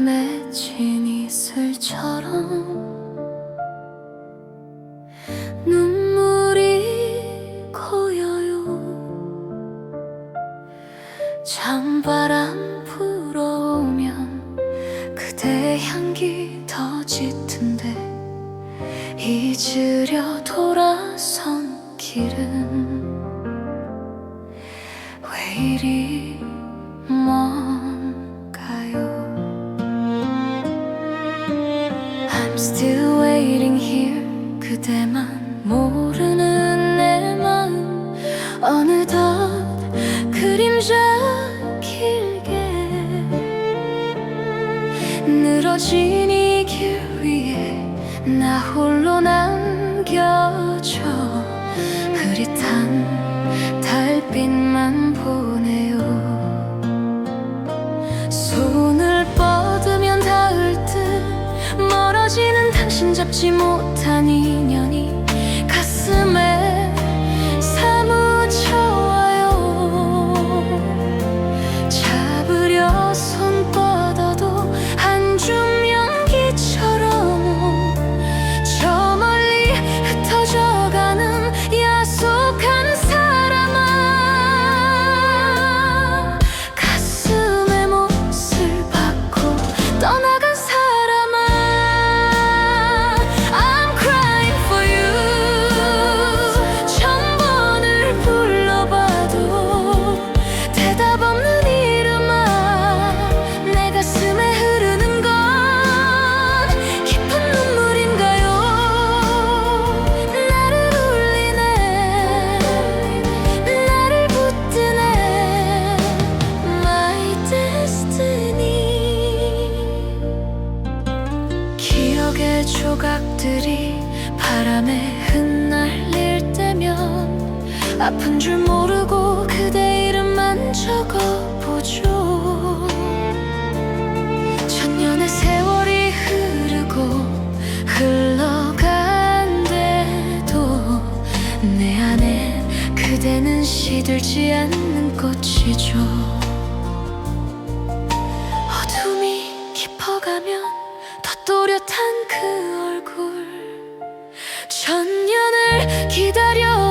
맺힌 이슬처럼 눈물이 고여요. 찬바람 불어오면 그대 향기 더 짙은데 잊으려 돌아선 길은 왜 이리 still waiting here. 그대만 모르는 내 마음. 어느덧 그림자 길게. 늘어진 이 길 위에 나 홀로 남겨져 私も他人 조각들이 바람에 흩날릴 때면 아픈 줄 모르고 그대 이름만 적어보죠. 천년의 세월이 흐르고 흘러간대도 내 안에 그대는 시들지 않는 꽃이죠. 어둠이 깊어가면 더 또렷한 그 얼굴. 천년을 기다려